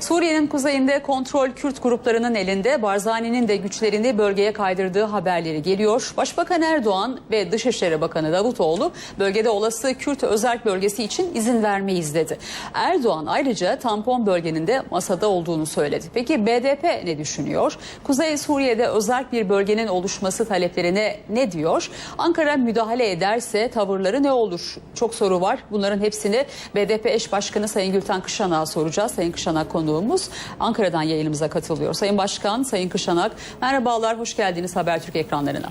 Suriye'nin kuzeyinde kontrol Kürt gruplarının elinde Barzani'nin de güçlerini bölgeye kaydırdığı haberleri geliyor. Başbakan Erdoğan ve Dışişleri Bakanı Davutoğlu bölgede olası Kürt özerk bölgesi için izin vermeyiz dedi. Erdoğan ayrıca tampon bölgenin de masada olduğunu söyledi. Peki BDP ne düşünüyor? Kuzey Suriye'de özerk bir bölgenin oluşması taleplerine ne diyor? Ankara müdahale ederse tavırları ne olur? Çok soru var. Bunların hepsini BDP eş başkanı Sayın Gülten Kışanak'a soracağız. Sayın Kışanak konuğumuz Ankara'dan yayınımıza katılıyor. Sayın Başkan, Sayın Kışanak merhabalar, hoş geldiniz Habertürk ekranlarına.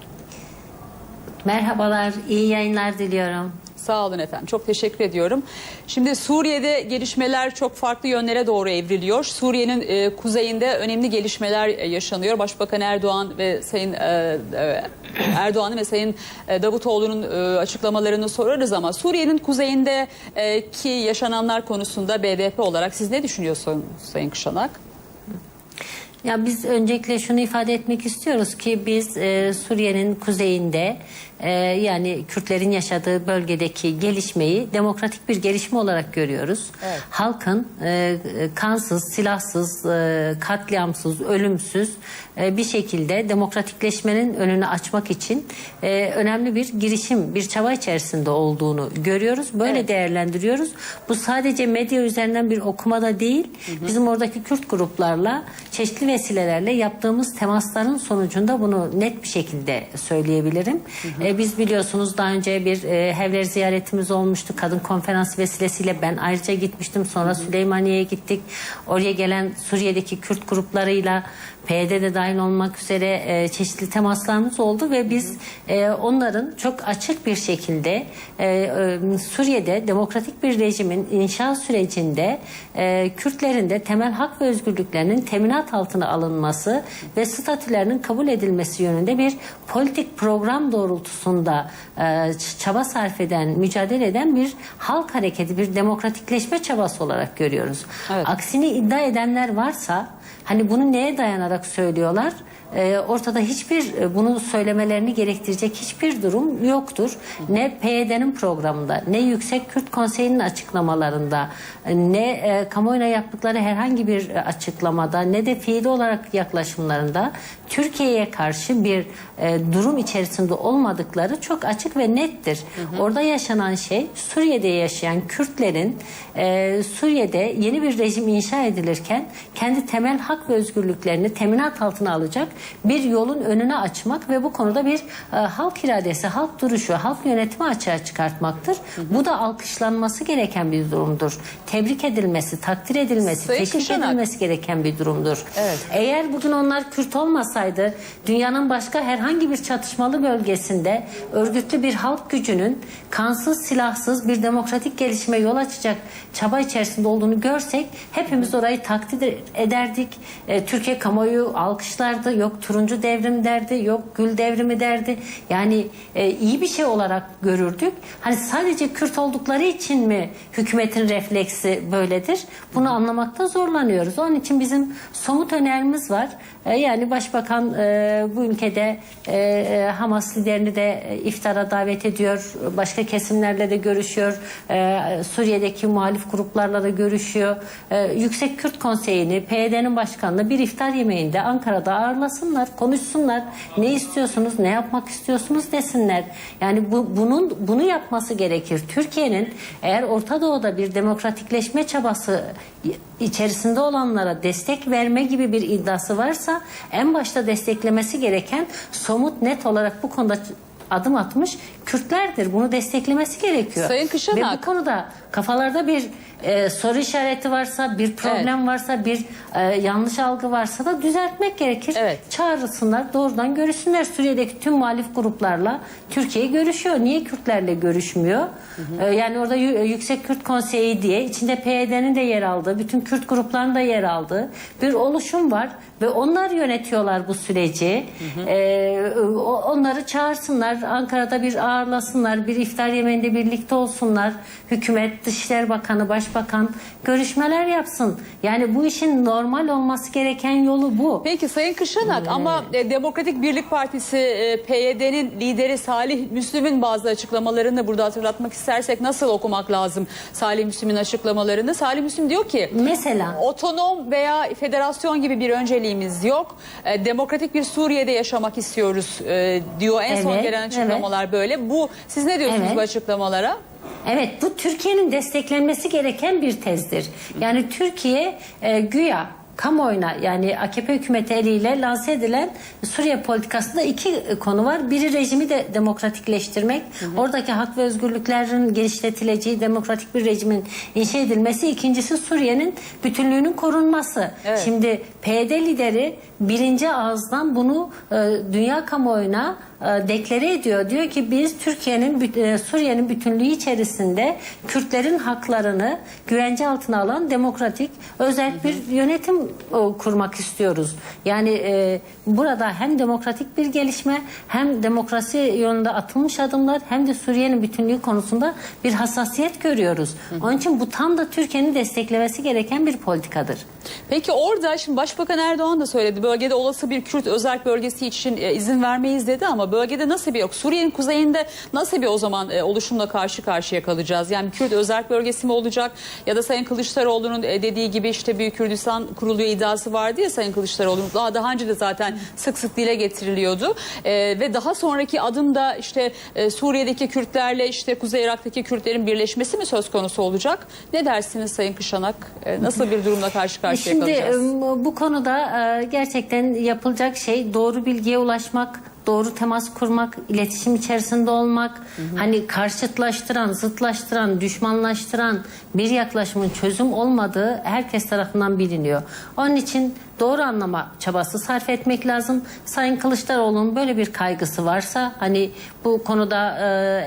Merhabalar, iyi yayınlar diliyorum. Sağ olun efendim. Çok teşekkür ediyorum. Şimdi Suriye'de gelişmeler çok farklı yönlere doğru evriliyor. Suriye'nin e, kuzeyinde önemli gelişmeler e, yaşanıyor. Başbakan Erdoğan ve Sayın e, e, Erdoğan'ın ve Sayın e, Davutoğlu'nun e, açıklamalarını sorarız ama Suriye'nin kuzeyinde e, yaşananlar konusunda BDP olarak siz ne düşünüyorsunuz Sayın Kışanak? Ya biz öncelikle şunu ifade etmek istiyoruz ki biz e, Suriye'nin kuzeyinde e, yani Kürtlerin yaşadığı bölgedeki gelişmeyi demokratik bir gelişme olarak görüyoruz. Evet. Halkın e, kansız, silahsız, e, katliamsız, ölümsüz e, bir şekilde demokratikleşmenin önünü açmak için e, önemli bir girişim, bir çaba içerisinde olduğunu görüyoruz. Böyle Evet. değerlendiriyoruz. Bu sadece medya üzerinden bir okumada değil, bizim oradaki Kürt gruplarla çeşitli vesilelerle yaptığımız temasların sonucunda bunu net bir şekilde söyleyebilirim. E, biz biliyorsunuz daha önce bir e, Hevler ziyaretimiz olmuştu. Kadın konferansı vesilesiyle ben ayrıca gitmiştim. Sonra Süleymaniye'ye gittik. Oraya gelen Suriye'deki Kürt gruplarıyla PYD'de dahil olmak üzere e, çeşitli temaslarımız oldu ve biz e, onların çok açık bir şekilde e, e, Suriye'de demokratik bir rejimin inşa sürecinde e, Kürtlerin de temel hak ve özgürlüklerinin teminat altına alınması ve statülerinin kabul edilmesi yönünde bir politik program doğrultusunda e, çaba sarf eden, mücadele eden bir halk hareketi, bir demokratikleşme çabası olarak görüyoruz. Evet. Aksini iddia edenler varsa hani bunu neye dayanarak söylüyorlar? Ee, ortada hiçbir e, bunu söylemelerini gerektirecek hiçbir durum yoktur. Ne PYD'nin programında, ne Yüksek Kürt Konseyi'nin açıklamalarında, e, ne e, kamuoyuna yaptıkları herhangi bir açıklamada, ne de fiili olarak yaklaşımlarında Türkiye'ye karşı bir e, durum içerisinde olmadıkları çok açık ve nettir. Orada yaşanan şey Suriye'de yaşayan Kürtlerin e, Suriye'de yeni bir rejim inşa edilirken kendi temel hak ve özgürlüklerini teminat altına alacak bir yolun önünü açmak ve bu konuda bir e, halk iradesi, halk duruşu, halk yönetimi açığa çıkartmaktır. Bu da alkışlanması gereken bir durumdur. Tebrik edilmesi, takdir edilmesi, Sayın teşvik Kışanak. edilmesi gereken bir durumdur. Evet. Eğer bugün onlar Kürt olmasaydı dünyanın başka herhangi bir çatışmalı bölgesinde örgütlü bir halk gücünün kansız silahsız bir demokratik gelişime yol açacak çaba içerisinde olduğunu görsek hepimiz orayı takdir ederdik. E, Türkiye kamuoyu alkışlardı. Yok turuncu devrim derdi, yok gül devrimi derdi. Yani e, iyi bir şey olarak görürdük. Hani sadece Kürt oldukları için mi hükümetin refleksi böyledir? Bunu anlamakta zorlanıyoruz. Onun için bizim somut önerimiz var. E, yani Başbakan e, bu ülkede e, Hamas liderini de iftara davet ediyor. Başka kesimlerle de görüşüyor. Suriye'deki muhalif gruplarla da görüşüyor. Yüksek Kürt Konseyi'ni, PYD'nin başkanını bir iftar yemeğinde Ankara'da ağırlasınlar, konuşsunlar. Ne istiyorsunuz, ne yapmak istiyorsunuz desinler. Yani bu, bunun bunu yapması gerekir. Türkiye'nin eğer Orta Doğu'da bir demokratikleşme çabası içerisinde olanlara destek verme gibi bir iddiası varsa en başta desteklemesi gereken somut net olarak bu konuda adım atmış Kürtlerdir. Bunu desteklemesi gerekiyor. Sayın Kışanak. Ve bu konuda kafalarda bir e, soru işareti varsa, bir problem varsa, bir e, yanlış algı varsa da düzeltmek gerekir. Evet. Çağırsınlar, doğrudan görüşsünler. Suriye'deki tüm muhalif gruplarla Türkiye görüşüyor. Niye Kürtlerle görüşmüyor? E, yani orada Yü- Yüksek Kürt Konseyi diye içinde PYD'nin de yer aldığı, bütün Kürt gruplarının da yer aldığı bir oluşum var ve onlar yönetiyorlar bu süreci. E, o- onları çağırsınlar. Ankara'da bir ağır ağırlasınlar, bir iftar yemeğinde birlikte olsunlar. Hükümet, Dışişleri Bakanı, Başbakan görüşmeler yapsın. Yani bu işin normal olması gereken yolu bu. Peki Sayın Kışanak ama e, Demokratik Birlik Partisi e, PYD'nin lideri Salih Müslüm'ün bazı açıklamalarını burada hatırlatmak istersek nasıl okumak lazım Salih Müslüm'ün açıklamalarını? Salih Müslüm diyor ki Mesela otonom veya federasyon gibi bir önceliğimiz yok. E, demokratik bir Suriye'de yaşamak istiyoruz e, diyor. En son Evet, gelen açıklamalar böyle. Bu siz ne diyorsunuz Evet. bu açıklamalara? Evet bu Türkiye'nin desteklenmesi gereken bir tezdir. Yani Türkiye e, güya kamuoyuna yani AKP hükümeti eliyle lanse edilen Suriye politikasında iki e, konu var. Biri rejimi de demokratikleştirmek, oradaki hak ve özgürlüklerin genişletileceği demokratik bir rejimin inşa edilmesi. İkincisi Suriye'nin bütünlüğünün korunması. Evet. Şimdi PYD lideri birinci ağızdan bunu e, dünya kamuoyuna e, deklare ediyor. Diyor ki biz Türkiye'nin e, Suriye'nin bütünlüğü içerisinde Kürtlerin haklarını güvence altına alan demokratik özel bir yönetim kurmak istiyoruz. Yani e, burada hem demokratik bir gelişme hem demokrasi yolunda atılmış adımlar hem de Suriye'nin bütünlüğü konusunda bir hassasiyet görüyoruz. Onun için bu tam da Türkiye'nin desteklemesi gereken bir politikadır. Peki orada şimdi Başbakan Erdoğan da söyledi bölgede olası bir Kürt özel bölgesi için e, izin vermeyiz dedi ama bölgede nasıl bir yok? Suriye'nin kuzeyinde nasıl bir o zaman e, oluşumla karşı karşıya kalacağız? Yani Kürt özel bölgesi mi olacak ya da Sayın Kılıçdaroğlu'nun e, dediği gibi işte Büyük Kürdistan kuruluyor iddiası vardı ya Sayın Kılıçdaroğlu'nun daha daha önce de zaten sık sık dile getiriliyordu. E, ve daha sonraki adımda işte e, Suriye'deki Kürtlerle işte Kuzey Irak'taki Kürtlerin birleşmesi mi söz konusu olacak? Ne dersiniz Sayın Kışanak? E, nasıl bir durumla karşı karşıya Şimdi kalacağız? e, bu konuda e, gerçekten yapılacak şey doğru bilgiye ulaşmak, doğru temas kurmak, iletişim içerisinde olmak, hani karşıtlaştıran, zıtlaştıran, düşmanlaştıran bir yaklaşımın çözüm olmadığı herkes tarafından biliniyor. Onun için doğru anlama çabası sarf etmek lazım. Sayın Kılıçdaroğlu'nun böyle bir kaygısı varsa hani bu konuda e,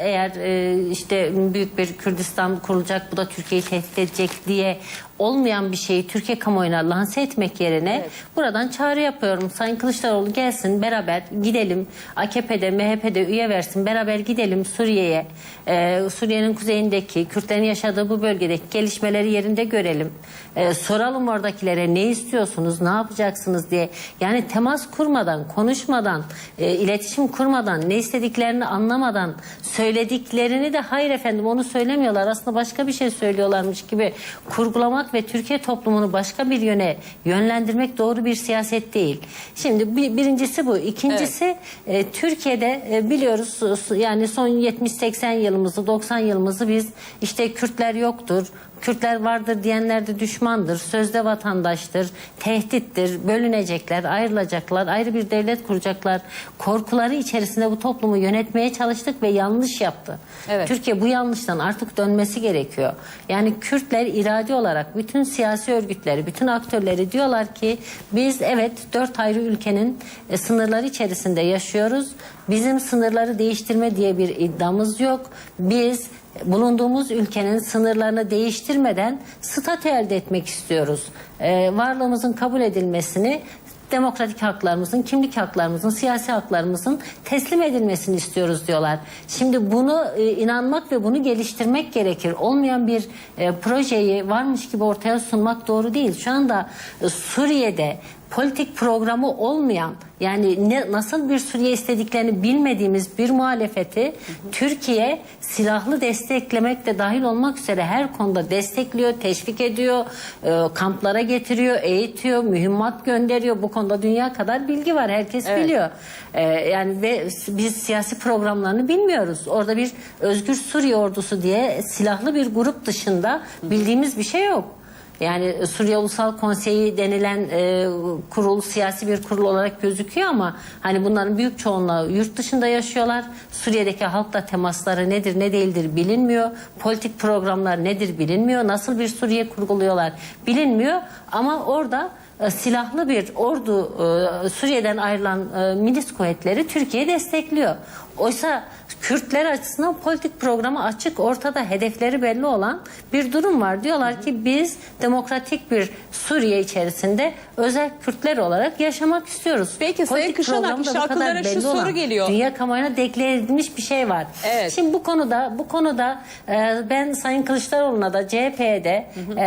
eğer e, işte büyük bir Kürdistan kurulacak bu da Türkiye'yi tehdit edecek diye olmayan bir şeyi Türkiye kamuoyuna lanse etmek yerine Evet. buradan çağrı yapıyorum. Sayın Kılıçdaroğlu gelsin beraber gidelim. AKP'de MHP'de üye versin beraber gidelim Suriye'ye. Ee, Suriye'nin kuzeyindeki Kürtlerin yaşadığı bu bölgedeki gelişmeleri yerinde görelim. Ee, soralım oradakilere ne istiyorsunuz ne yapacaksınız diye. Yani temas kurmadan konuşmadan e, iletişim kurmadan ne istediklerini anlamadan söylediklerini de hayır efendim onu söylemiyorlar aslında başka bir şey söylüyorlarmış gibi kurgulamak ve Türkiye toplumunu başka bir yöne yönlendirmek doğru bir siyaset değil. Şimdi bir, birincisi bu. İkincisi e, Türkiye'de e, biliyoruz yani son 70-80 yılımızı 90 yılımızı biz işte Kürtler yoktur. Kürtler vardır diyenler de düşmandır, sözde vatandaştır, tehdittir, bölünecekler, ayrılacaklar, ayrı bir devlet kuracaklar. Korkuları içerisinde bu toplumu yönetmeye çalıştık ve yanlış yaptı. Evet. Türkiye bu yanlıştan artık dönmesi gerekiyor. Yani Kürtler iradi olarak bütün siyasi örgütleri, bütün aktörleri diyorlar ki biz evet dört ayrı ülkenin e, sınırları içerisinde yaşıyoruz. Bizim sınırları değiştirme diye bir iddiamız yok. Biz bulunduğumuz ülkenin sınırlarını değiştirmeden statü elde etmek istiyoruz. Ee, varlığımızın kabul edilmesini demokratik haklarımızın, kimlik haklarımızın, siyasi haklarımızın teslim edilmesini istiyoruz diyorlar. Şimdi bunu e, inanmak ve bunu geliştirmek gerekir. Olmayan bir e, projeyi varmış gibi ortaya sunmak doğru değil. Şu anda e, Suriye'de politik programı olmayan yani ne, nasıl bir Suriye istediklerini bilmediğimiz bir muhalefeti Türkiye silahlı desteklemek de dahil olmak üzere her konuda destekliyor, teşvik ediyor, e, kamplara getiriyor, eğitiyor, mühimmat gönderiyor. Bu konuda dünya kadar bilgi var. Herkes Evet. biliyor. E, yani ve biz siyasi programlarını bilmiyoruz. Orada bir Özgür Suriye ordusu diye silahlı bir grup dışında bildiğimiz bir şey yok. Yani Suriye Ulusal Konseyi denilen e, kurul siyasi bir kurul olarak gözüküyor ama hani bunların büyük çoğunluğu yurt dışında yaşıyorlar. Suriye'deki halkla temasları nedir ne değildir bilinmiyor. Politik programlar nedir bilinmiyor. Nasıl bir Suriye kurguluyorlar bilinmiyor. Ama orada e, silahlı bir ordu e, Suriye'den ayrılan e, milis kuvvetleri Türkiye destekliyor. Oysa Kürtler açısından politik programı açık, ortada hedefleri belli olan bir durum var. Diyorlar ki biz demokratik bir Suriye içerisinde özel Kürtler olarak yaşamak istiyoruz. Peki, Sayın Kışanak, işte akıllara şu soru olan, geliyor. Dünya kamuoyuna deklar edilmiş bir şey var. Evet. Şimdi bu konuda bu konuda e, ben Sayın Kılıçdaroğlu'na da CHP'de e,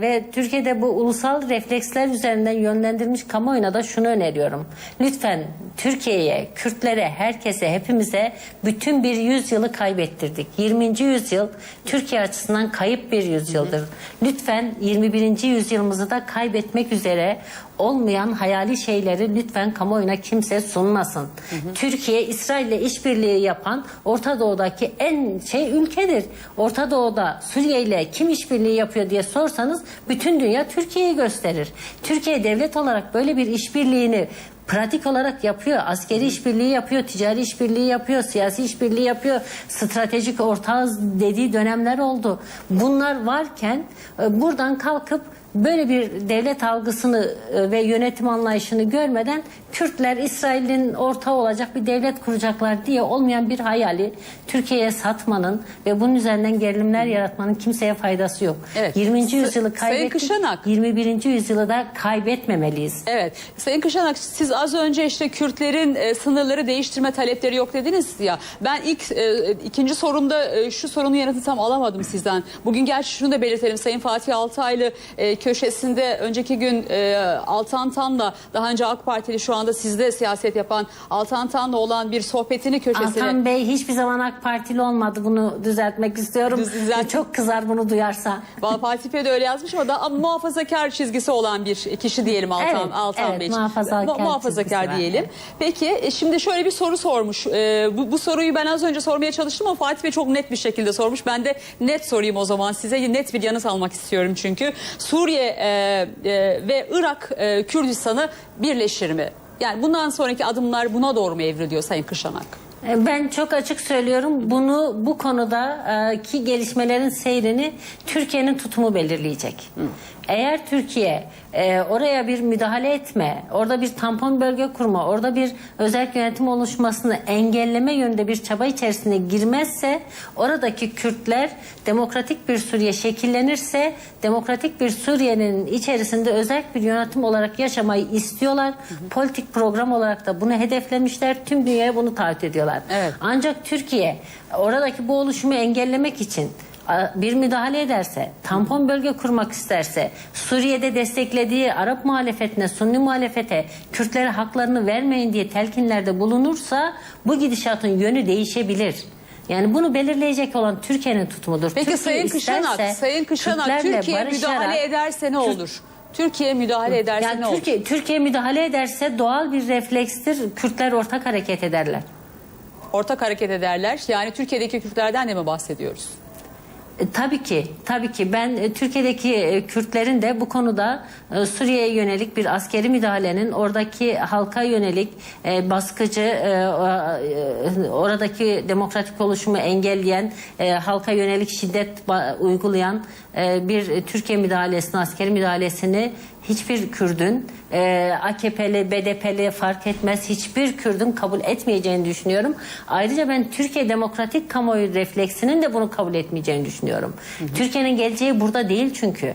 ve Türkiye'de bu ulusal refleksler üzerinden yönlendirilmiş kamuoyuna da şunu öneriyorum. Lütfen Türkiye'ye, Kürtlere, herkese, hepimize bütün bir yüzyılı kaybettirdik. 20. yüzyıl Türkiye açısından kayıp bir yüzyıldır. Lütfen 21. yüzyılımızı da kaybetmek üzere olmayan hayali şeyleri lütfen kamuoyuna kimse sunmasın. Türkiye İsrail'le işbirliği yapan Orta Doğu'daki en şey ülkedir. Orta Doğu'da Suriye ile kim işbirliği yapıyor diye sorsanız bütün dünya Türkiye'yi gösterir. Türkiye devlet olarak böyle bir işbirliğini pratik olarak yapıyor. Askeri işbirliği yapıyor, ticari işbirliği yapıyor, siyasi işbirliği yapıyor. Stratejik ortağız dediği dönemler oldu. Bunlar varken e, buradan kalkıp böyle bir devlet algısını e, ve yönetim anlayışını görmeden Kürtler İsrail'in ortağı olacak bir devlet kuracaklar diye olmayan bir hayali Türkiye'ye satmanın ve bunun üzerinden gerilimler yaratmanın kimseye faydası yok. Evet. 20. Sa- yüzyılı kaybettik. Kışanak. 21. yüzyılı da kaybetmemeliyiz. Evet. Sayın Kışanak siz az önce işte Kürtlerin e, sınırları değiştirme talepleri yok dediniz ya. Ben ilk e, ikinci sorumda e, şu sorunun yanıtını tam alamadım sizden. Bugün gerçi şunu da belirtelim. Sayın Fatih Altaylı e, köşesinde önceki gün e, Altan Tan'la daha önce AK Partili şu anda sizde siyaset yapan Altan Tan'la olan bir sohbetini köşesine Altan Bey hiçbir zaman AK Partili olmadı. Bunu düzeltmek istiyorum. Düz- düzelt- Çok kızar bunu duyarsa. Valla Fatih Bey de öyle yazmış ama da ama muhafazakar çizgisi olan bir kişi diyelim Altan, Evet, Altan evet, Bey. muhafazakar Mu- muhafazakar var, diyelim. evet. Peki e, şimdi şöyle bir soru sormuş. E, bu, bu soruyu ben az önce sormaya çalıştım ama Fatih Bey çok net bir şekilde sormuş. Ben de net sorayım o zaman size net bir yanıt almak istiyorum çünkü. Suriye e, e, ve Irak e, Kürdistan'ı birleşir mi? Yani bundan sonraki adımlar buna doğru mu evriliyor Sayın Kışanak? E, Ben çok açık söylüyorum. Bunu bu konuda e, ki gelişmelerin seyrini Türkiye'nin tutumu belirleyecek. Eğer Türkiye e, oraya bir müdahale etme, orada bir tampon bölge kurma, orada bir özel yönetim oluşmasını engelleme yönünde bir çaba içerisine girmezse oradaki Kürtler demokratik bir Suriye şekillenirse demokratik bir Suriye'nin içerisinde özel bir yönetim olarak yaşamayı istiyorlar. Politik program olarak da bunu hedeflemişler. Tüm dünyaya bunu taahhüt ediyorlar. Evet. Ancak Türkiye oradaki bu oluşumu engellemek için bir müdahale ederse, tampon bölge kurmak isterse, Suriye'de desteklediği Arap muhalefetine, Sunni muhalefete Kürtlere haklarını vermeyin diye telkinlerde bulunursa bu gidişatın yönü değişebilir. Yani bunu belirleyecek olan Türkiye'nin tutumudur. Peki Türkiye Sayın Kışanak, Sayın Kışanak Türkiye müdahale ederse ne olur? Türkiye müdahale ederse yani ne olur? Türkiye, Türkiye müdahale ederse doğal bir reflekstir. Kürtler ortak hareket ederler. Ortak hareket ederler. Yani Türkiye'deki Kürtlerden de mi bahsediyoruz? E, Tabii ki, tabii ki. Ben e, Türkiye'deki e, Kürtlerin de bu konuda Suriye'ye yönelik bir askeri müdahalenin oradaki halka yönelik baskıcı, oradaki demokratik oluşumu engelleyen, halka yönelik şiddet uygulayan bir e, Türkiye müdahalesini, askeri müdahalesini hiçbir Kürdün e, AKP'li, BDP'li fark etmez hiçbir Kürdün kabul etmeyeceğini düşünüyorum. Ayrıca ben Türkiye demokratik kamuoyu refleksinin de bunu kabul etmeyeceğini düşünüyorum. Türkiye'nin geleceği burada değil çünkü.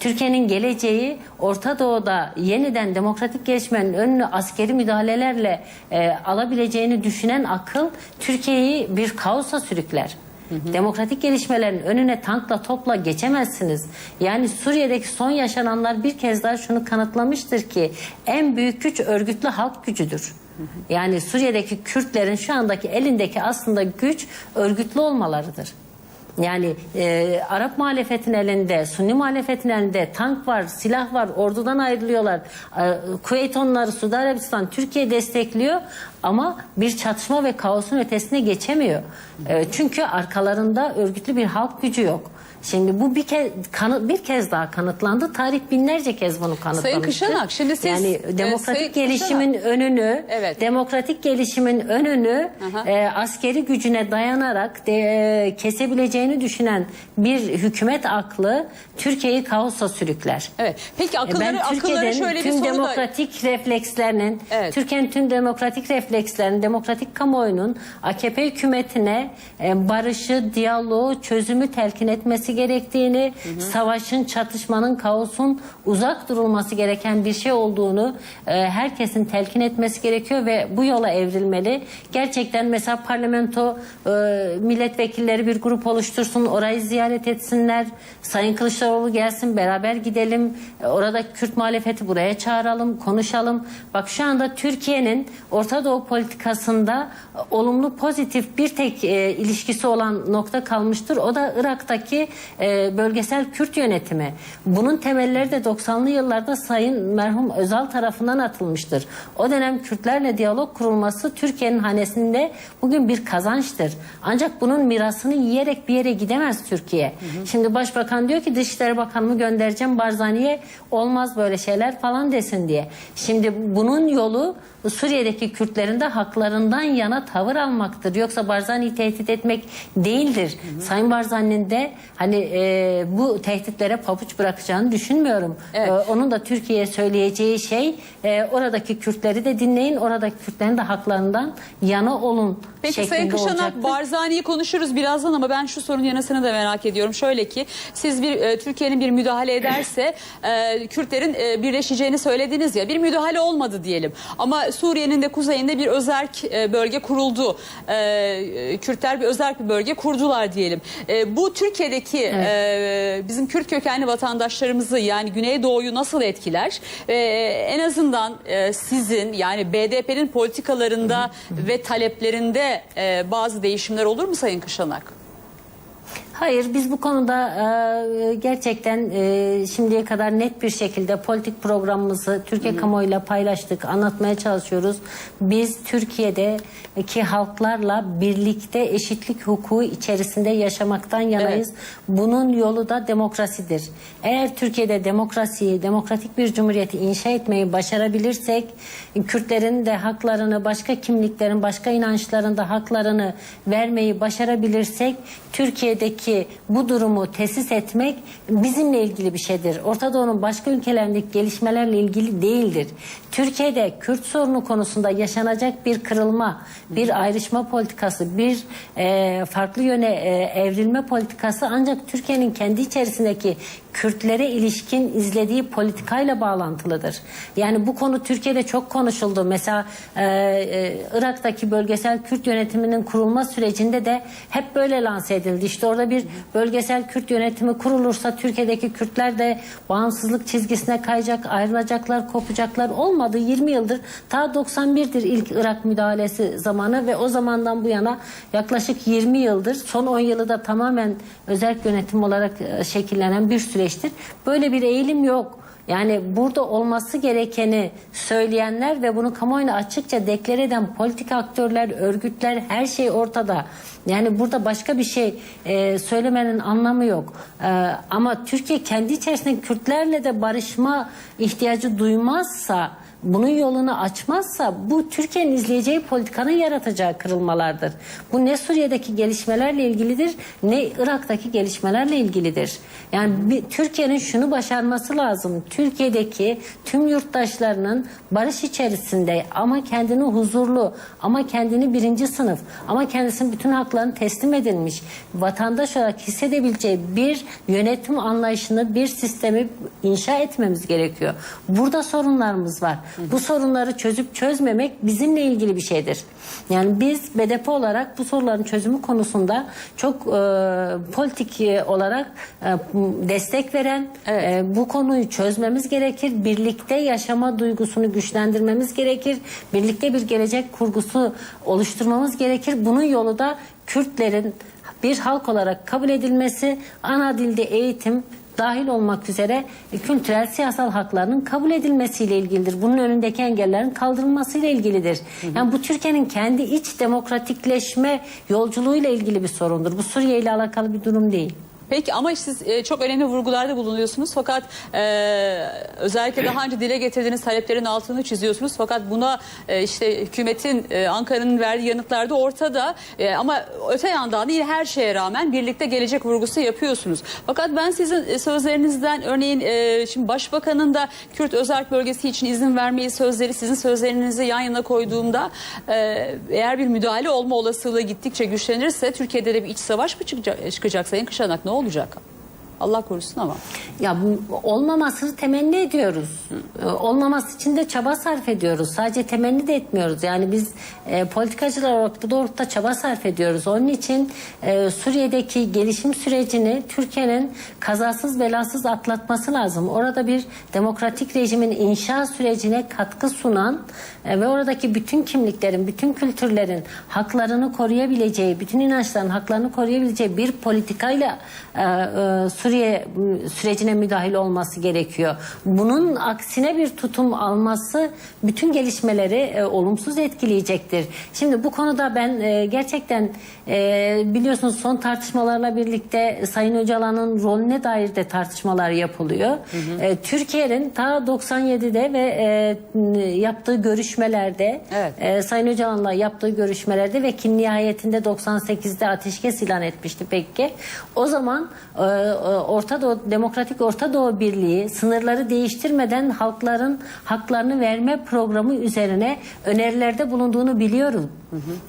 Türkiye'nin geleceği Orta Doğu'da yeniden demokratik gelişmenin önünü askeri müdahalelerle e, alabileceğini düşünen akıl Türkiye'yi bir kaosa sürükler. Demokratik gelişmelerin önüne tankla topla geçemezsiniz. Yani Suriye'deki son yaşananlar bir kez daha şunu kanıtlamıştır ki en büyük güç örgütlü halk gücüdür. Yani Suriye'deki Kürtlerin şu andaki elindeki aslında güç örgütlü olmalarıdır. Yani e, Arap muhalefetin elinde, Sunni muhalefetin elinde tank var, silah var, ordudan ayrılıyorlar. E, Kuveyt onları, Suudi Arabistan, Türkiye destekliyor ama bir çatışma ve kaosun ötesine geçemiyor. E, çünkü arkalarında örgütlü bir halk gücü yok. Şimdi bu bir kez kanı, bir kez daha kanıtlandı. Tarih binlerce kez bunu kanıtlamıştı. Sayın Kışanak, şimdi siz, yani e, demokratik Sayın gelişimin önünü Evet. demokratik gelişimin önünü Aha. e, askeri gücüne dayanarak de, e, kesebileceğini düşünen bir hükümet aklı Türkiye'yi kaosa sürükler. Evet. Peki E, akılları ben akılları şöyle bir tüm soru da demokratik reflekslerinin, Evet. Türkiye'nin tüm demokratik reflekslerinin, demokratik kamuoyunun AKP hükümetine e, barışı, diyaloğu, çözümü telkin etmesi gerektiğini, savaşın, çatışmanın, kaosun uzak durulması gereken bir şey olduğunu e, herkesin telkin etmesi gerekiyor ve bu yola evrilmeli. Gerçekten mesela parlamento e, milletvekilleri bir grup oluştursun, orayı ziyaret etsinler. Sayın Kılıçdaroğlu gelsin, beraber gidelim. E, Orada Kürt muhalefeti buraya çağıralım, konuşalım. Bak şu anda Türkiye'nin Orta Doğu politikasında olumlu pozitif bir tek e, ilişkisi olan nokta kalmıştır. O da Irak'taki e, bölgesel Kürt yönetimi. Bunun temelleri de 90'lı yıllarda Sayın merhum Özal tarafından atılmıştır. O dönem Kürtlerle diyalog kurulması Türkiye'nin hanesinde bugün bir kazançtır. Ancak bunun mirasını yiyerek bir yere gidemez Türkiye. Şimdi Başbakan diyor ki Dışişleri Bakanımı göndereceğim Barzani'ye olmaz böyle şeyler falan desin diye. Şimdi bunun yolu Suriye'deki Kürtlerin de haklarından yana tavır almaktır. Yoksa Barzani'yi tehdit etmek değildir. Sayın Barzani'nin de hani e, bu tehditlere pabuç bırakacağını düşünmüyorum. Evet. E, onun da Türkiye'ye söyleyeceği şey e, oradaki Kürtleri de dinleyin, oradaki Kürtlerin de haklarından yana olun Peki şeklinde Sayın Kışanak olacaktır. Barzani'yi konuşuruz birazdan ama ben şu sorunun yanısını da merak ediyorum. Şöyle ki siz bir e, Türkiye'nin bir müdahale ederse e, Kürtlerin e, birleşeceğini söylediniz ya bir müdahale olmadı diyelim. Ama Suriye'nin de kuzeyinde bir özerk e, bölge kuruldu. E, e, Kürtler bir özerk bir bölge kurdular diyelim. E, bu Türkiye'deki e, bizim Kürt kökenli vatandaşlarımızı yani Güneydoğu'yu nasıl etkiler? E, en azından e, sizin yani BDP'nin politikalarında ve taleplerinde e, bazı değişimler olur mu Sayın Kışanak? Hayır biz bu konuda e, gerçekten e, şimdiye kadar net bir şekilde politik programımızı Türkiye kamuoyuyla paylaştık, anlatmaya çalışıyoruz. Biz Türkiye'deki halklarla birlikte eşitlik hukuku içerisinde yaşamaktan yanayız. Bunun yolu da demokrasidir. Eğer Türkiye'de demokrasiyi, demokratik bir cumhuriyeti inşa etmeyi başarabilirsek, Kürtlerin de haklarını, başka kimliklerin, başka inançların da haklarını vermeyi başarabilirsek, Türkiye'deki bu durumu tesis etmek bizimle ilgili bir şeydir. Orta Doğu'nun başka ülkelerindeki gelişmelerle ilgili değildir. Türkiye'de Kürt sorunu konusunda yaşanacak bir kırılma, bir ayrışma politikası, bir e, farklı yöne e, evrilme politikası ancak Türkiye'nin kendi içerisindeki Kürtlere ilişkin izlediği politikayla bağlantılıdır. Yani bu konu Türkiye'de çok konuşuldu. Mesela e, e, Irak'taki bölgesel Kürt yönetiminin kurulma sürecinde de hep böyle lanse edildi. İşte orada bir bölgesel Kürt yönetimi kurulursa Türkiye'deki Kürtler de bağımsızlık çizgisine kayacak, ayrılacaklar, kopacaklar olmadı. 20 yıldır ta 91'dir ilk Irak müdahalesi zamanı ve o zamandan bu yana yaklaşık 20 yıldır son 10 yılı da tamamen özel yönetim olarak e, şekillenen bir süreçtir. Böyle bir eğilim yok. Yani burada olması gerekeni söyleyenler ve bunu kamuoyuna açıkça deklar eden politik aktörler, örgütler her şey ortada. Yani burada başka bir şey e, söylemenin anlamı yok. E, ama Türkiye kendi içerisinde Kürtlerle de barışma ihtiyacı duymazsa bunun yolunu açmazsa bu Türkiye'nin izleyeceği politikanın yaratacağı kırılmalardır. Bu ne Suriye'deki gelişmelerle ilgilidir ne Irak'taki gelişmelerle ilgilidir. Yani Türkiye'nin şunu başarması lazım. Türkiye'deki tüm yurttaşlarının barış içerisinde ama kendini huzurlu ama kendini birinci sınıf ama kendisinin bütün haklarını teslim edilmiş vatandaş olarak hissedebileceği bir yönetim anlayışını bir sistemi inşa etmemiz gerekiyor. Burada sorunlarımız var. Bu sorunları çözüp çözmemek bizimle ilgili bir şeydir. Yani biz BDP olarak bu soruların çözümü konusunda çok e, politik e, olarak e, destek veren, Evet. e, bu konuyu çözmemiz gerekir. Birlikte yaşama duygusunu güçlendirmemiz gerekir. Birlikte bir gelecek kurgusu oluşturmamız gerekir. Bunun yolu da Kürtlerin bir halk olarak kabul edilmesi, ana dilde eğitim, dahil olmak üzere kültürel siyasal haklarının kabul edilmesiyle ilgilidir. Bunun önündeki engellerin kaldırılmasıyla ilgilidir. Yani bu Türkiye'nin kendi iç demokratikleşme yolculuğuyla ilgili bir sorundur. Bu Suriye ile alakalı bir durum değil. Peki ama siz e, çok önemli vurgularda bulunuyorsunuz. Fakat e, özellikle daha önce dile getirdiğiniz taleplerin altını çiziyorsunuz. Fakat buna e, işte hükümetin e, Ankara'nın verdiği yanıtlar da ortada. E, ama öte yandan değil her şeye rağmen birlikte gelecek vurgusu yapıyorsunuz. Fakat ben sizin e, sözlerinizden örneğin e, şimdi Başbakanın da Kürt özerk bölgesi için izin vermeyi sözleri sizin sözlerinizi yan yana koyduğumda e, eğer bir müdahale olma olasılığı gittikçe güçlenirse Türkiye'de de bir iç savaş mı çıkacak, çıkacak Sayın Kışanak? Ne olacak? Allah korusun ama. Ya bu olmamasını temenni ediyoruz. Ee, Olmaması için de çaba sarf ediyoruz. Sadece temenni de etmiyoruz. Yani biz e, politikacılar olarak bu doğrultuda çaba sarf ediyoruz. Onun için e, Suriye'deki gelişim sürecini Türkiye'nin kazasız belasız atlatması lazım. Orada bir demokratik rejimin inşa sürecine katkı sunan e, ve oradaki bütün kimliklerin, bütün kültürlerin haklarını koruyabileceği, bütün inançların haklarını koruyabileceği bir politikayla e, e, Suriye m, sürecine müdahil olması gerekiyor. Bunun aksine bir tutum alması bütün gelişmeleri e, olumsuz etkileyecektir. Şimdi bu konuda ben e, gerçekten e, biliyorsunuz son tartışmalarla birlikte Sayın Öcalan'ın rolüne dair de tartışmalar yapılıyor. E, Türkiye'nin ta 97'de ve e, yaptığı görüşmelerde Evet. e, Sayın Öcalan'la yaptığı görüşmelerde ve ki nihayetinde 98'de ateşkes ilan etmişti Pekke. O zaman e, e, Orta Doğu Demokratik Orta Doğu Birliği sınırları değiştirmeden halkların haklarını verme programı üzerine önerilerde bulunduğunu biliyorum.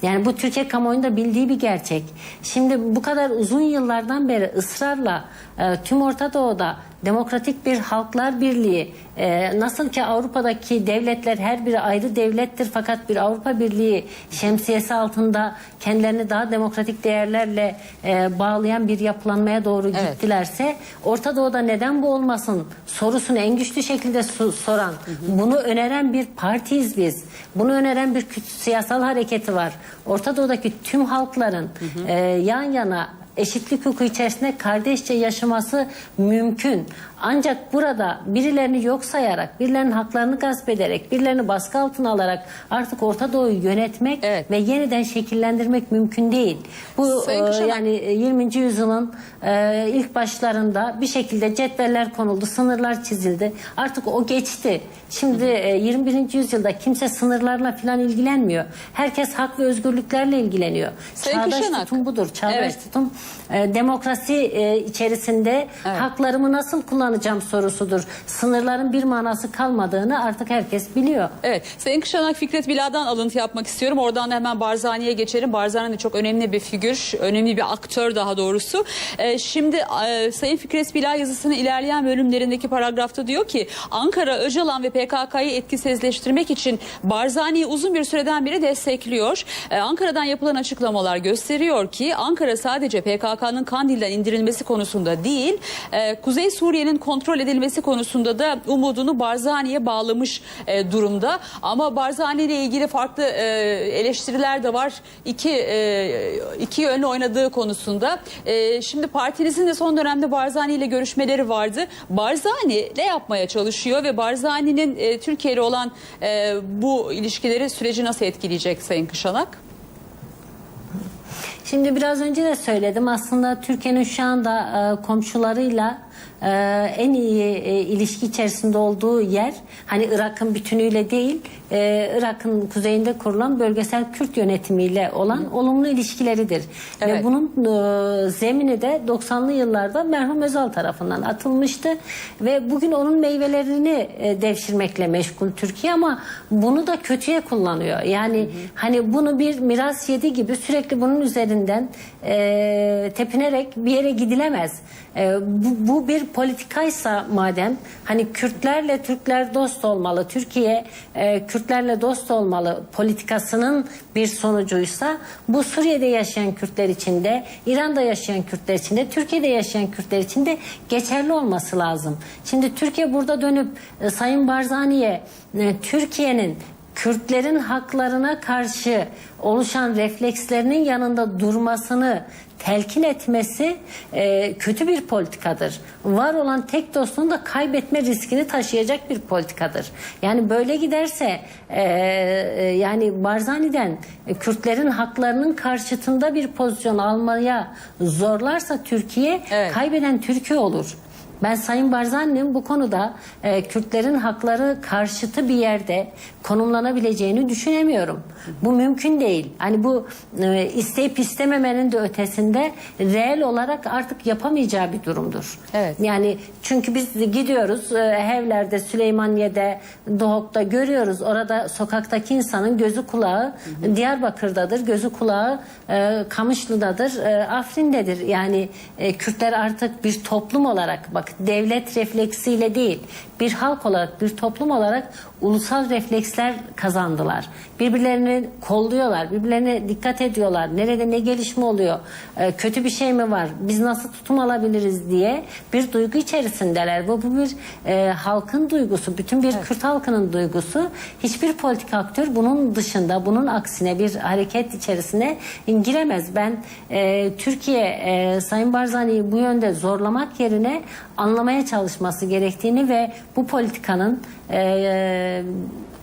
Yani bu Türkiye kamuoyunda bildiği bir gerçek. Şimdi bu kadar uzun yıllardan beri ısrarla e, tüm Orta Doğu'da demokratik bir halklar birliği e, nasıl ki Avrupa'daki devletler her biri ayrı devlettir fakat bir Avrupa Birliği şemsiyesi altında kendilerini daha demokratik değerlerle e, bağlayan bir yapılanmaya doğru Evet. gittilerse Orta Doğu'da neden bu olmasın sorusunu en güçlü şekilde soran bunu öneren bir partiyiz biz. Bunu öneren bir siyasal hareketi var. Orta Doğu'daki tüm halkların e, yan yana eşitlik hukuku içerisinde kardeşçe yaşaması mümkün. Ancak burada birilerini yok sayarak, birilerinin haklarını gasp ederek, birilerini baskı altına alarak artık Orta Doğu'yu yönetmek Evet. ve yeniden şekillendirmek mümkün değil. Bu e, yani 20. yüzyılın e, ilk başlarında bir şekilde cetveller konuldu, sınırlar çizildi. Artık o geçti. Şimdi e, 21. yüzyılda kimse sınırlarla falan ilgilenmiyor. Herkes hak ve özgürlüklerle ilgileniyor. Sayın Çağdaş Kuşanak. tutum budur. Çağdaş Evet. tutum e, demokrasi e, içerisinde Evet. haklarımı nasıl kullanacağım sorusudur. Sınırların bir manası kalmadığını artık herkes biliyor. Evet, Sayın Kışanak Fikret Bila'dan alıntı yapmak istiyorum. Oradan da hemen Barzani'ye geçelim. Barzani de çok önemli bir figür, önemli bir aktör daha doğrusu. Ee, şimdi e, Sayın Fikret Bila yazısının ilerleyen bölümlerindeki paragrafta diyor ki Ankara, Öcalan ve PKK'yı etkisizleştirmek için Barzani'yi uzun bir süreden beri destekliyor. Ee, Ankara'dan yapılan açıklamalar gösteriyor ki Ankara sadece PKK'nın Kandil'den indirilmesi konusunda değil, e, Kuzey Suriye'nin kontrol edilmesi konusunda da umudunu Barzani'ye bağlamış e, durumda. Ama Barzani ile ilgili farklı e, eleştiriler de var. İki e, iki yönlü oynadığı konusunda. E, şimdi partinizin de son dönemde Barzani ile görüşmeleri vardı. Barzani ne yapmaya çalışıyor ve Barzani'nin e, Türkiye ile olan e, bu ilişkileri süreci nasıl etkileyecek Sayın Kışanak? Şimdi biraz önce de söyledim aslında Türkiye'nin şu anda e, komşularıyla e, en iyi e, ilişki içerisinde olduğu yer hani Irak'ın bütünüyle değil e, Irak'ın kuzeyinde kurulan bölgesel Kürt yönetimiyle olan olumlu ilişkileridir. Evet. Ve bunun e, zemini de 90'lı yıllarda merhum Özal tarafından atılmıştı ve bugün onun meyvelerini e, devşirmekle meşgul Türkiye ama bunu da kötüye kullanıyor. Yani hani bunu bir miras yedi gibi sürekli bunun üzerinden e, tepinerek bir yere gidilemez. E, bu, bu bir politikaysa madem hani Kürtlerle Türkler dost olmalı. Türkiye e, Kürtlerle dost olmalı politikasının bir sonucuysa bu Suriye'de yaşayan Kürtler için de İran'da yaşayan Kürtler için de Türkiye'de yaşayan Kürtler için de geçerli olması lazım. Şimdi Türkiye burada dönüp e, Sayın Barzani'ye e, Türkiye'nin Kürtlerin haklarına karşı oluşan reflekslerinin yanında durmasını telkin etmesi e, kötü bir politikadır. Var olan tek dostunu da kaybetme riskini taşıyacak bir politikadır. Yani böyle giderse e, e, yani Barzani'den e, Kürtlerin haklarının karşıtında bir pozisyon almaya zorlarsa Türkiye Evet. kaybeden Türkiye olur. Ben Sayın Barzani'nin bu konuda e, Kürtlerin hakları karşıtı bir yerde konumlanabileceğini düşünemiyorum. Bu mümkün değil. Hani bu e, isteyip istememenin de ötesinde reel olarak artık yapamayacağı bir durumdur. Evet. Yani çünkü biz gidiyoruz e, evlerde Süleymaniye'de Doğuk'ta görüyoruz. Orada sokaktaki insanın gözü kulağı Diyarbakır'dadır. Gözü kulağı e, Kamışlı'dadır. E, Afrin'dedir. Yani e, Kürtler artık bir toplum olarak bak devlet refleksiyle değil bir halk olarak bir toplum olarak ulusal refleksler kazandılar. Birbirlerini kolluyorlar. Birbirlerine dikkat ediyorlar. Nerede ne gelişme oluyor? E, kötü bir şey mi var? Biz nasıl tutum alabiliriz diye bir duygu içerisindeler. Bu, bu bir e, halkın duygusu. Bütün bir Kürt halkının duygusu. Hiçbir politik aktör bunun dışında, bunun aksine bir hareket içerisine giremez. Ben e, Türkiye e, Sayın Barzani'yi bu yönde zorlamak yerine anlamaya çalışması gerektiğini ve bu politikanın e,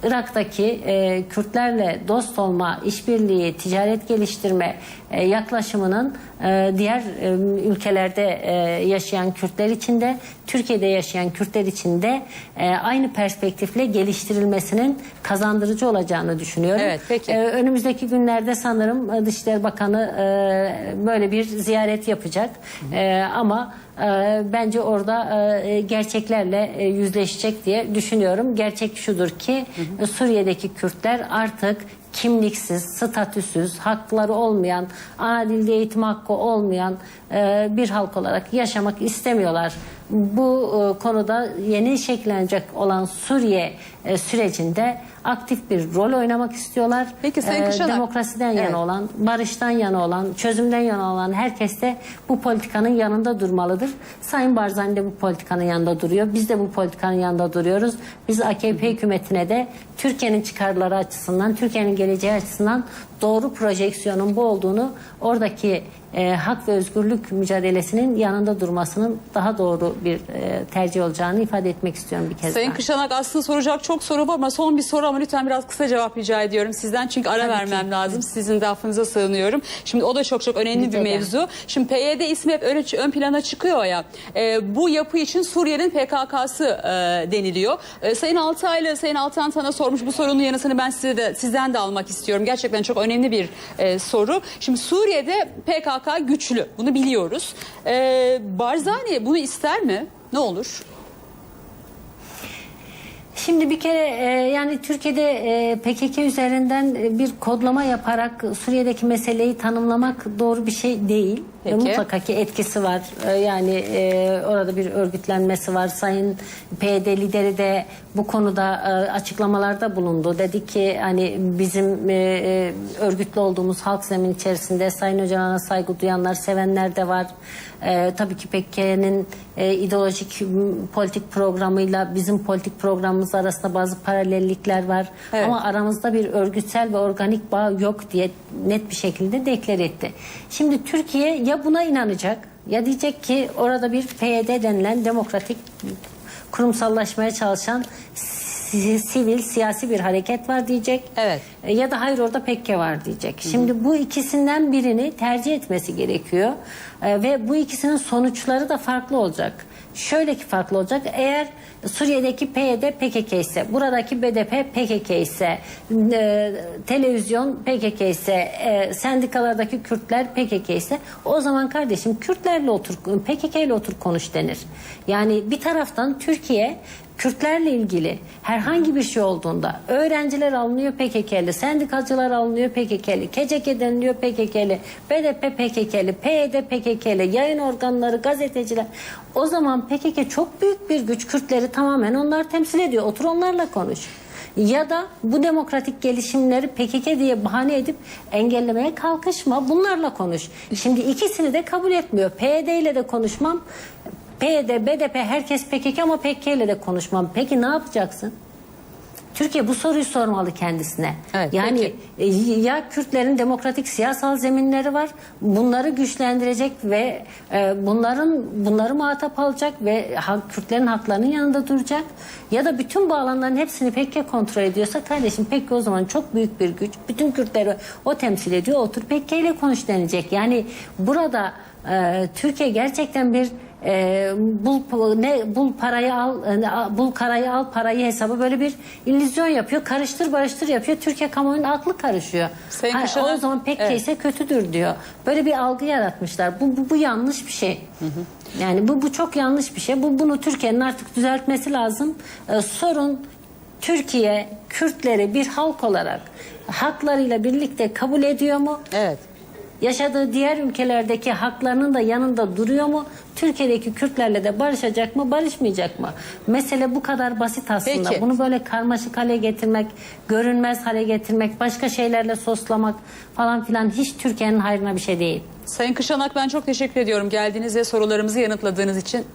Irak'taki e, Kürtlerle dost olma, işbirliği, ticaret geliştirme yaklaşımının e, diğer e, ülkelerde e, yaşayan Kürtler için de Türkiye'de yaşayan Kürtler için de e, aynı perspektifle geliştirilmesinin kazandırıcı olacağını düşünüyorum. Evet, peki. E, önümüzdeki günlerde sanırım e, Dışişleri Bakanı e, böyle bir ziyaret yapacak. E, ama e, bence orada e, gerçeklerle e, yüzleşecek diye düşünüyorum. Gerçek şudur ki e, Suriye'deki Kürtler artık kimliksiz, statüsüz, hakları olmayan, ana dilde eğitim hakkı olmayan e, bir halk olarak yaşamak istemiyorlar. Bu e, konuda yeni şekillenecek olan Suriye e, sürecinde aktif bir rol oynamak istiyorlar. Peki Sayın E, Kışanak. Demokrasiden Evet. yana olan, barıştan yana olan, çözümden yana olan herkes de bu politikanın yanında durmalıdır. Sayın Barzani de bu politikanın yanında duruyor. Biz de bu politikanın yanında duruyoruz. Biz AKP hükümetine de Türkiye'nin çıkarları açısından, Türkiye'nin geleceği açısından doğru projeksiyonun bu olduğunu oradaki e, hak ve özgürlük mücadelesinin yanında durmasının daha doğru bir e, tercih olacağını ifade etmek istiyorum bir kez Sayın daha. Kışanak aslında soracak çok soru var ama son bir soru ama lütfen biraz kısa cevap rica ediyorum sizden. Çünkü ara Tabii vermem ki. lazım. Sizin de affınıza sığınıyorum. Şimdi o da çok çok önemli Rica bir mevzu. Şimdi PYD ismi hep ön, ön plana çıkıyor ya. E, bu yapı için Suriye'nin PKK'sı e, deniliyor. E, Sayın Altaylı, Sayın Altan Tan'a sormuş bu sorunun yanısını ben size de sizden de almak istiyorum. Gerçekten çok önemli bir e, soru. Şimdi Suriye'de PKK güçlü. Bunu biliyoruz. E, Barzani bunu ister mi? Ne olur? Şimdi bir kere e, yani Türkiye'de e, PKK üzerinden e, bir kodlama yaparak Suriye'deki meseleyi tanımlamak doğru bir şey değil. Peki. Mutlaka ki etkisi var. E, yani e, orada bir örgütlenmesi var. Sayın PYD lideri de bu konuda e, açıklamalarda bulundu. Dedi ki hani bizim e, e, örgütlü olduğumuz halk zemin içerisinde Sayın Öcalan'a saygı duyanlar, sevenler de var. E, tabii ki PKK'nın e, ideolojik politik programıyla bizim politik programımız arasında bazı paralellikler var. Evet. Ama aramızda bir örgütsel ve organik bağ yok diye net bir şekilde deklar etti. Şimdi Türkiye ya buna inanacak ya diyecek ki orada bir PYD denilen demokratik kurumsallaşmaya çalışan si- sivil siyasi bir hareket var diyecek. Evet. E, Ya da hayır orada PKK var diyecek. Şimdi bu ikisinden birini tercih etmesi gerekiyor. E, ve bu ikisinin sonuçları da farklı olacak. Şöyle ki farklı olacak. Eğer Suriye'deki PYD PKK ise, buradaki BDP PKK ise, e, televizyon PKK ise, e, sendikalardaki Kürtler PKK ise o zaman kardeşim Kürtlerle otur, PKK ile otur konuş denir. Yani bir taraftan Türkiye Kürtlerle ilgili herhangi bir şey olduğunda öğrenciler alınıyor PKK'li, sendikacılar alınıyor PKK'li, KCK deniliyor PKK'li, BDP PKK'li, PYD PKK'li, yayın organları, gazeteciler. O zaman PKK çok büyük bir güç. Kürtleri tamamen onlar temsil ediyor. Otur onlarla konuş. Ya da bu demokratik gelişimleri PKK diye bahane edip engellemeye kalkışma. Bunlarla konuş. Şimdi ikisini de kabul etmiyor. PYD ile de konuşmam. PYD, BDP herkes PKK ama PKK ile de konuşmam. Peki ne yapacaksın? Türkiye bu soruyu sormalı kendisine. Evet, yani e, ya Kürtlerin demokratik siyasal zeminleri var. Bunları güçlendirecek ve e, bunların bunları muhatap alacak ve hak, Kürtlerin haklarının yanında duracak. Ya da bütün bu alanların hepsini PKK kontrol ediyorsa kardeşim PKK o zaman çok büyük bir güç. Bütün Kürtleri o temsil ediyor. Otur PKK ile konuş denecek. Yani burada e, Türkiye gerçekten bir e, bul ne bul parayı al e, bul karayı al parayı hesabı böyle bir illüzyon yapıyor. Karıştır barıştır yapıyor. Türkiye kamuoyunun aklı karışıyor. Sayın Ha, Kışanan- o zaman pek Evet. ise kötüdür diyor. Böyle bir algı yaratmışlar. Bu, bu, bu yanlış bir şey. Yani bu, bu çok yanlış bir şey. Bu bunu Türkiye'nin artık düzeltmesi lazım. Ee, sorun Türkiye Kürtleri bir halk olarak haklarıyla birlikte kabul ediyor mu? Evet. Yaşadığı diğer ülkelerdeki haklarının da yanında duruyor mu? Türkiye'deki Kürtlerle de barışacak mı, barışmayacak mı? Mesele bu kadar basit aslında. Peki. Bunu böyle karmaşık hale getirmek, görünmez hale getirmek, başka şeylerle soslamak falan filan hiç Türkiye'nin hayrına bir şey değil. Sayın Kışanak ben çok teşekkür ediyorum geldiğiniz ve sorularımızı yanıtladığınız için.